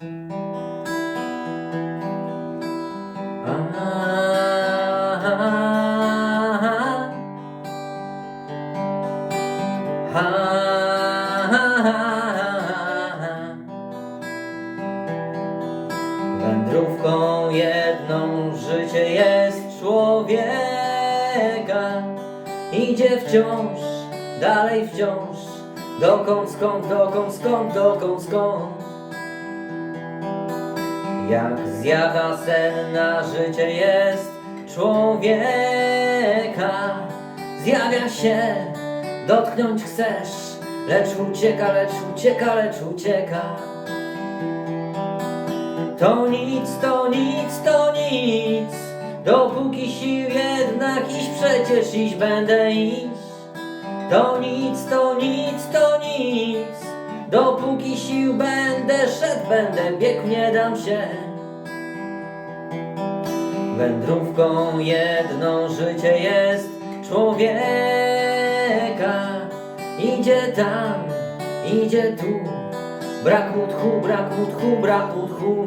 Wędrówką jedną życie jest człowieka. Idzie wciąż, dalej wciąż. Dokąd, skąd, dokąd, skąd, dokąd, skąd Jak zjawia sen na życie jest człowieka. Zjawia się, dotknąć chcesz Lecz ucieka, lecz ucieka, lecz ucieka. To nic, to nic, to nic. Dopóki sił jednak iść przecież iść będę iść. To nic, to nic, to Dopóki sił będę szedł, będę biegł, nie dam się. Wędrówką jedno życie jest człowieka. Idzie tam, idzie tu. Brak mu tchu, brak mu tchu, brak mu tchu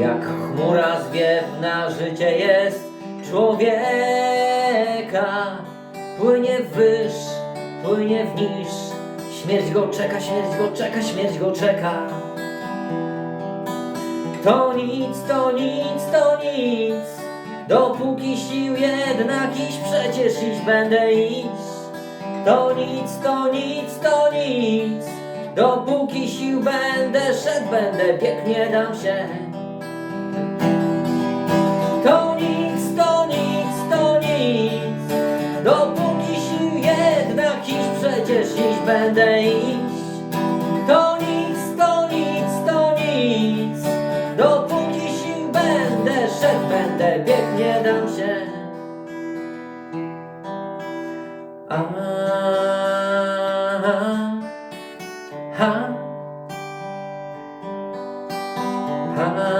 Jak chmura zwiewna życie jest człowieka. Płynie wyż, płynie w niż Śmierć go czeka, śmierć go czeka, śmierć go czeka. To nic, to nic, to nic. Dopóki sił jednak iść przecież iść będę iść. To nic, to nic, to nic. Dopóki sił będę szedł, będę biegł, nie dam się. To nic, 아, 아, 아, 아.